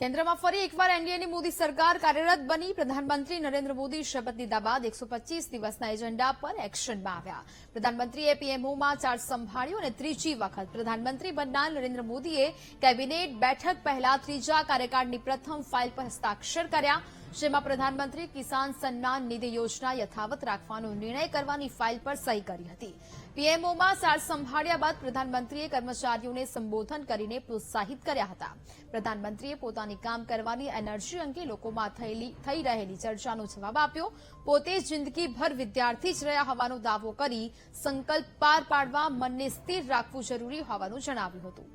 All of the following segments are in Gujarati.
કેન્દ્રમાં ફરી એકવાર એનડીએની મોદી સરકાર કાર્યરત બની. પ્રધાનમંત્રી નરેન્દ્ર મોદી શપથ લીધા બાદ એકસો દિવસના એજન્ડા પર એક્શનમાં આવ્યા. પ્રધાનમંત્રીએ પીએમઓમાં ચાર્જ સંભાળ્યો અને ત્રીજી વખત પ્રધાનમંત્રી બનનાર નરેન્દ્ર મોદીએ કેબિનેટ બેઠક પહેલા ત્રીજા કાર્યકાળની પ્રથમ ફાઇલ પર હસ્તાક્ષર કર્યા. જેમાં પ્રધાનમંત્રી કિસાન સન્માન નિધિ યોજના યથાવત રાખવાનો નિર્ણય કરવાની ફાઇલ પર સહી કરી હતી. પીએમઓમાં સાર સંભાળ્યા બાદ પ્રધાનમંત્રીએ કર્મચારીઓને સંબોધન કરીને પ્રોત્સાહિત કર્યા હતા. પ્રધાનમંત્રીએ પોતાની કામ કરવાની એનર્જી અંગે લોકોમાં થઈ રહેલી ચર્ચાનો જવાબ આપ્યો. પોતે જિંદગીભર વિદ્યાર્થી જ રહ્યા હોવાનો દાવો કરી સંકલ્પ પાર પાડવા મનને સ્થિર રાખવું જરૂરી હોવાનું જણાવ્યું હતું.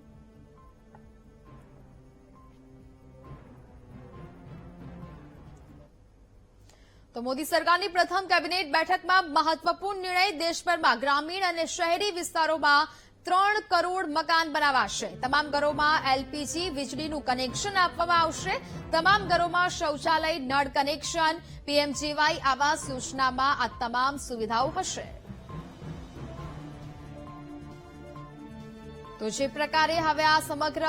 તો મોદી સરકારની પ્રથમ કેબિનેટ બેઠકમાં મહત્વપૂર્ણ નિર્ણય દેશભરમાં ગ્રામીણ અને શહેરી વિસ્તારોમાં ત્રણ કરોડ મકાન બનાવાશે. તમામ ઘરોમાં એલપીજી વીજળીનું કનેક્શન આપવામાં આવશે. તમામ ઘરોમાં શૌચાલય, નળ કનેક્શન પીએમજીવાય આવાસ યોજનામાં આ તમામ સુવિધાઓ હશે. તો જે પ્રકારે હવે આ સમગ્ર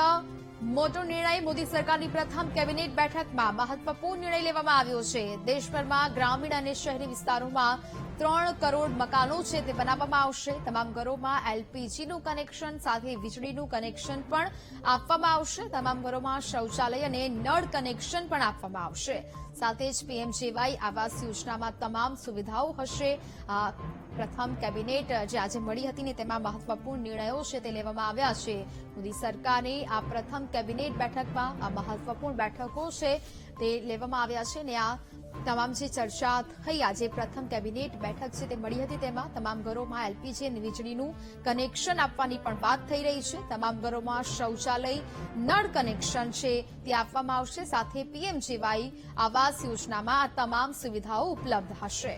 મોટો નિર્ણય મોદી સરકારની પ્રથમ કેબિનેટ બેઠકમાં મહત્વપૂર્ણ નિર્ણય લેવામાં આવ્યો છે. દેશભરમાં ગ્રામીણ અને શહેરી વિસ્તારોમાં ત્રણ કરોડ મકાનો છે તે બનાવવામાં આવશે. તમામ ઘરોમાં એલપીજીનું કનેક્શન, સાથે વીજળીનું કનેક્શન પણ આપવામાં આવશે. તમામ ઘરોમાં શૌચાલય અને નળ કનેક્શન પણ આપવામાં આવશે. સાથે જ પીએમજેવાય આવાસ યોજનામાં તમામ સુવિધાઓ હશે. પ્રથમ કેબિનેટ જે આજે મળી હતી ને તેમાં મહત્વપૂર્ણ નિર્ણયો છે તે લેવામાં આવ્યા છે. મોદી સરકારે આ પ્રથમ કેબિનેટ બેઠકમાં આ મહત્વપૂર્ણ બેઠકો છે તે લેવામાં આવ્યા છે ને આ તમામ જે ચર્ચા થઈ, આજે પ્રથમ કેબિનેટ બેઠક છે તે મળી હતી તેમાં તમામ ઘરોમાં એલપીજી અને વીજળીનું કનેક્શન આપવાની પણ વાત થઈ રહી છે. તમામ ઘરોમાં શૌચાલય, નળ કનેક્શન છે તે આપવામાં આવશે. સાથે પીએમજીવાય આવાસ યોજનામાં આ તમામ સુવિધાઓ ઉપલબ્ધ હશે.